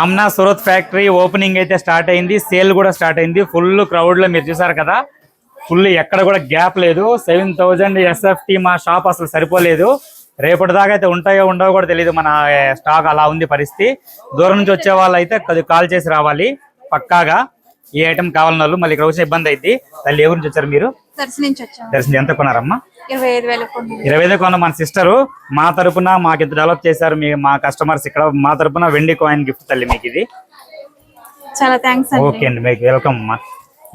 Aamna Surat factory opening అయితే start అయింది sale కూడా స్టార్ట్ అయింది. ఫుల్ క్రౌడ్లో మీరు చూసారు కదా ఫుల్ ఎక్కడ కూడా గ్యాప్ లేదు. సెవెన్ థౌజండ్ ఎస్ఎఫ్టీ మా షాప్ అసలు సరిపోలేదు. రేపటి దాకా అయితే ఉంటాయో ఉండవో కూడా తెలియదు మన ఏ, స్టాక్ అలా ఉంది పరిస్థితి. దూరం నుంచి వచ్చే వాళ్ళు అయితే కాల్ చేసి రావాలి పక్కాగా. ఈ ఐటమ్ కావాలన్న వాళ్ళు మళ్ళీ ఇక్కడ వచ్చిన ఇబ్బంది అయింది తల్లి ఏ గురించి వచ్చారు మీరు? నుంచి దర్శనం ఎంత కొన్నారమ్మా? ఇరవై ఐదు వేల కొన్ని మన సిస్టరు మా తరపున మాకు ఇంత డెవలప్ చేశారు. మీ మా కస్టమర్స్ ఇక్కడ. మా తరపున వెండి కాయిన్ గిఫ్ట్ తల్లి మీకు ఇది చాలా థ్యాంక్స్ ఓకే అండి. మీకు వెల్కమ్ అమ్మా.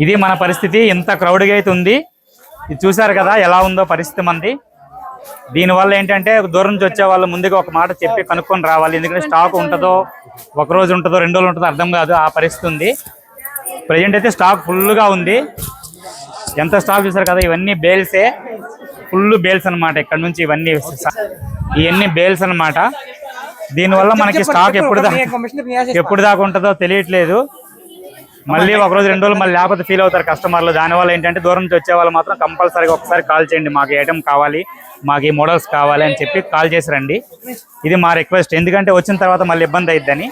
ఇది మన పరిస్థితి. ఇంత క్రౌడ్గా అయితే ఉంది. ఇది చూసారు కదా ఎలా ఉందో పరిస్థితి మంది దీనివల్ల ఏంటంటే దూరం నుంచి వచ్చే వాళ్ళు ముందుగా ఒక మాట చెప్పి కనుక్కొని రావాలి. ఎందుకంటే స్టాక్ ఉంటుందో ఒక రోజు ఉంటుందో రెండు రోజులు ఉంటుందో అర్థం కాదు. ఆ పరిస్థితి ఉంది. ప్రజెంట్ అయితే స్టాక్ ఫుల్గా ఉంది. ఎంత స్టాక్ చూసారు కదా? ఇవన్నీ బేల్సే ఫుల్ బేల్స్ అన్నమాట ఇక్కడ నుంచి ఇవన్నీ ఇవన్నీ బేల్స్ అన్నమాట. దీనివల్ల మనకి స్టాక్ ఎప్పుడు ఎప్పుడు దాకా ఉంటుందో తెలియట్లేదు. మళ్ళీ ఒక రోజు రెండు రోజులు మళ్ళీ లేకపోతే ఫీల్ అవుతారు కస్టమర్లు దానివల్ల ఏంటంటే దూరం నుంచి వచ్చే వాళ్ళు మాత్రం కంపల్సరీగా ఒకసారి కాల్ చేయండి. మాకు ఐటమ్ కావాలి మాకు ఈ మోడల్స్ కావాలి అని చెప్పి కాల్ చేసి రండి. ఇది మా రిక్వెస్ట్ ఎందుకంటే వచ్చిన తర్వాత మళ్ళీ ఇబ్బంది అయిద్దని.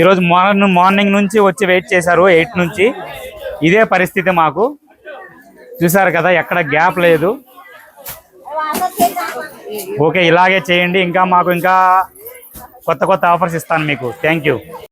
ఈరోజు మార్నింగ్ మార్నింగ్ నుంచి వచ్చి వెయిట్ చేశారు ఎయిట్ నుంచి. ఇదే పరిస్థితి మాకు. చూసారు కదా ఎక్కడ గ్యాప్ లేదు. ఓకే ఇలాగే చేయండి. ఇంకా మాకు ఇంకా కొత్త కొత్త ఆఫర్స్ ఇస్తాను మీకు. Thank you